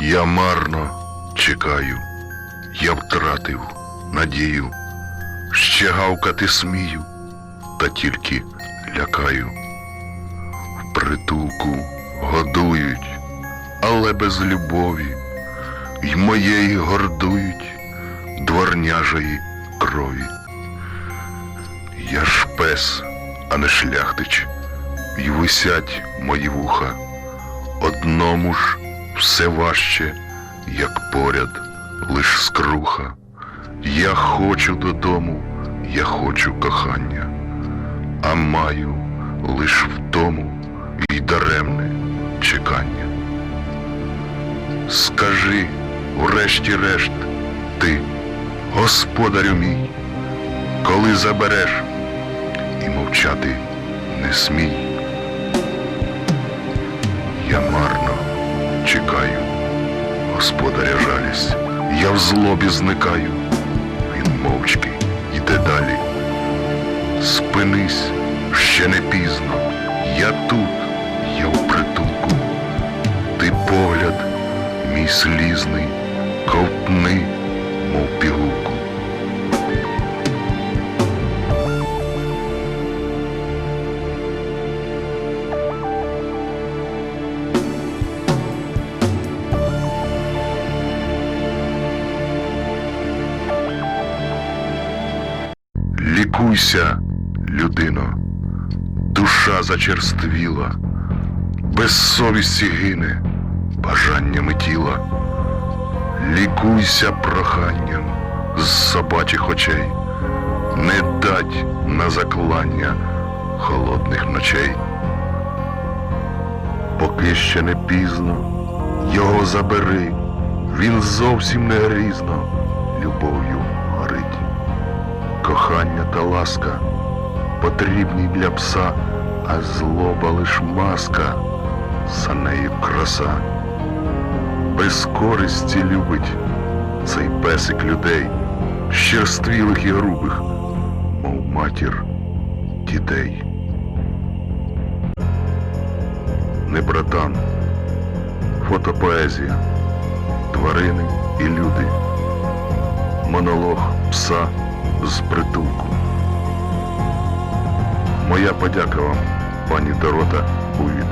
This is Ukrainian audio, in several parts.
Я марно чекаю, я втратив надію, ще гавкати смію, та тільки лякаю. В притулку годують, але без любові, й моєї гордують дворняжої крові. Я ж пес, а не шляхтич, і висять мої вуха. Одному ж все важче, як поряд лиш скруха. Я хочу додому, я хочу кохання, а маю лиш втому і даремне чекання. Скажи, врешті-решт, ти, господарю мій, коли забереш і мовчати не смій. Чекаю, господаря жалість, я в злобі зникаю, він мовчки йде далі. Спинись, ще не пізно, я тут, я в притулку, ти погляд, мій слізний, ковтни, мов пігулку. Лікуйся, людино, душа зачерствіла, без совісті гине бажаннями тіла. Лікуйся проханням з собачих очей, не дать на заклання холодних ночей. Поки ще не пізно, його забери, він зовсім не грізно любов'ю кохання та ласка потрібні для пса, а злоба лиш маска, за нею краса. Без користі любить цей песик людей, щерствілих і грубих, мов матір дітей. Не братан, фотопоезія, тварини і люди, монолог пса з притулку. Моя подяка вам, пані Дорота Увід.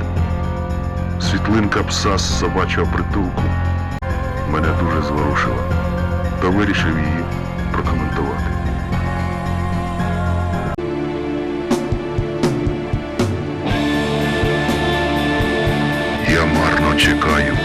Світлинка пса з собачого притулку мене дуже зворушила, то вирішив її прокоментувати. Я марно чекаю,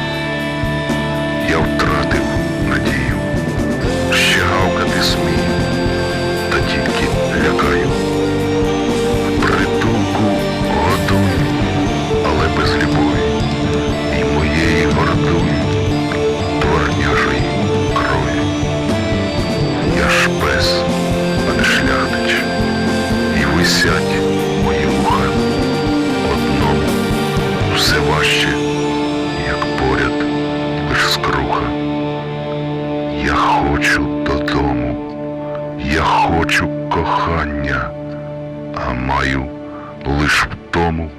Я хочу додому. Я хочу кохання, а маю лиш втому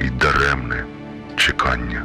і даремне чекання.